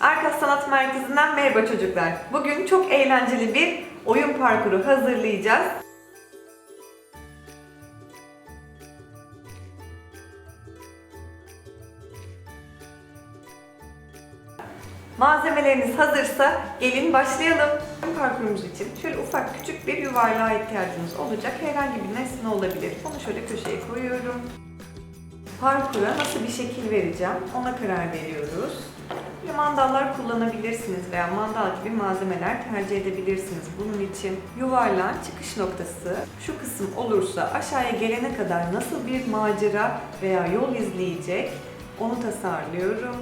Arka Sanat Merkezi'nden merhaba çocuklar. Bugün çok eğlenceli bir oyun parkuru hazırlayacağız. Malzemeleriniz hazırsa gelin başlayalım. Oyun parkurumuz için şöyle ufak küçük bir yuvarlığa ihtiyacımız olacak. Herhangi bir nesne olabilir. Onu şöyle köşeye koyuyorum. Parkura nasıl bir şekil vereceğim ona karar veriyoruz. Böyle mandallar kullanabilirsiniz veya mandal gibi malzemeler tercih edebilirsiniz. Bunun için yuvarlağın çıkış noktası şu kısım olursa aşağıya gelene kadar nasıl bir macera veya yol izleyecek onu tasarlıyorum.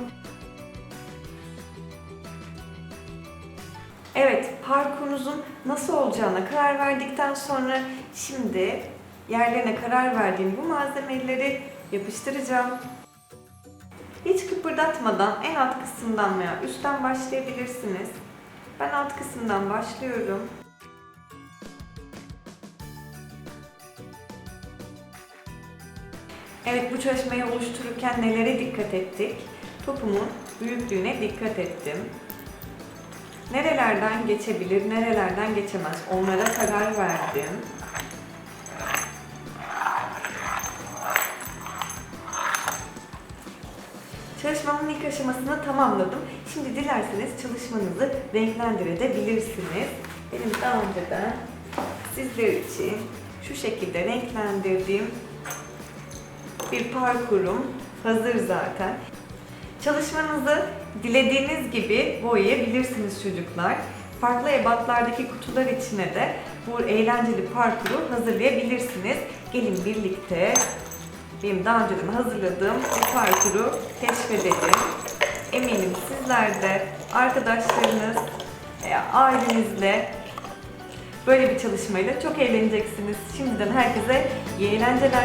Evet, parkurunuzun nasıl olacağına karar verdikten sonra şimdi yerlerine karar verdiğim bu malzemeleri yapıştıracağım. Hiç kıpırdatmadan en alt kısımdan veya üstten başlayabilirsiniz. Ben alt kısımdan başlıyorum. Evet bu çalışmayı oluştururken nelere dikkat ettik? Topumun büyüklüğüne dikkat ettim. Nerelerden geçebilir, nerelerden geçemez onlara karar verdim. Çalışmamın ilk aşamasını tamamladım. Şimdi dilerseniz çalışmanızı renklendirebilirsiniz. Benim daha önceden sizler için şu şekilde renklendirdiğim bir parkurum hazır zaten. Çalışmanızı dilediğiniz gibi boyayabilirsiniz çocuklar. Farklı ebatlardaki kutular içine de bu eğlenceli parkuru hazırlayabilirsiniz. Gelin birlikte benim daha önceden hazırladığım bu parkuru keşfedelim. Eminim sizler de arkadaşlarınız veya ailenizle böyle bir çalışmayla çok eğleneceksiniz. Şimdiden herkese iyi eğlenceler.